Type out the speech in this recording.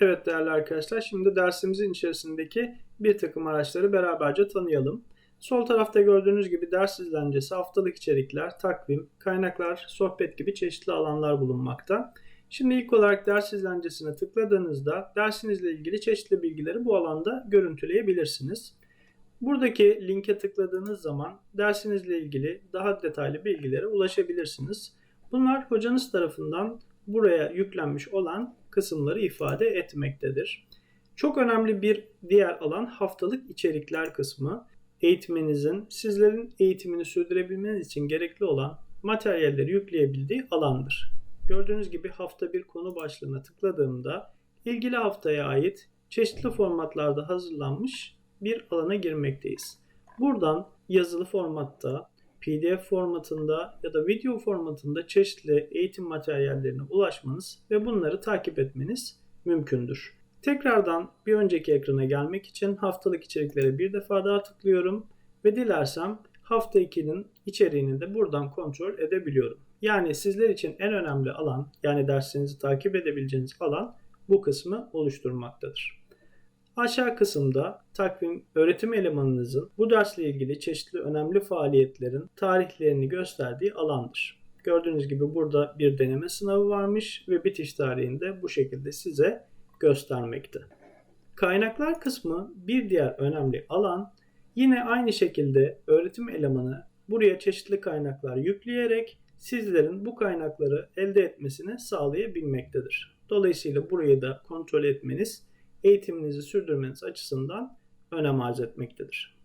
Evet değerli arkadaşlar şimdi dersimizin içerisindeki bir takım araçları beraberce tanıyalım. Sol tarafta gördüğünüz gibi ders izlencesi, haftalık içerikler, takvim, kaynaklar, sohbet gibi çeşitli alanlar bulunmakta. Şimdi ilk olarak ders izlencesine tıkladığınızda dersinizle ilgili çeşitli bilgileri bu alanda görüntüleyebilirsiniz. Buradaki linke tıkladığınız zaman dersinizle ilgili daha detaylı bilgilere ulaşabilirsiniz. Bunlar hocanız tarafından buraya yüklenmiş olan kısımları ifade etmektedir. Çok önemli bir diğer alan haftalık içerikler kısmı. Eğitmeninizin sizlerin eğitimini sürdürebilmeniz için gerekli olan materyalleri yükleyebildiği alandır. Gördüğünüz gibi hafta bir konu başlığına tıkladığımda ilgili haftaya ait çeşitli formatlarda hazırlanmış bir alana girmekteyiz. Buradan yazılı formatta, PDF formatında ya da video formatında çeşitli eğitim materyallerine ulaşmanız ve bunları takip etmeniz mümkündür. Tekrardan bir önceki ekrana gelmek için haftalık içeriklere bir defa daha tıklıyorum ve dilersem hafta 2'nin içeriğini de buradan kontrol edebiliyorum. Yani sizler için en önemli alan yani derslerinizi takip edebileceğiniz alan bu kısmı oluşturmaktadır. Aşağı kısımda takvim öğretim elemanınızın bu dersle ilgili çeşitli önemli faaliyetlerin tarihlerini gösterdiği alandır. Gördüğünüz gibi burada bir deneme sınavı varmış ve bitiş tarihinde bu şekilde size göstermekte. Kaynaklar kısmı bir diğer önemli alan. Yine aynı şekilde öğretim elemanı buraya çeşitli kaynaklar yükleyerek sizlerin bu kaynakları elde etmesini sağlayabilmektedir. Dolayısıyla burayı da kontrol etmeniz eğitiminizi sürdürmeniz açısından önem arz etmektedir.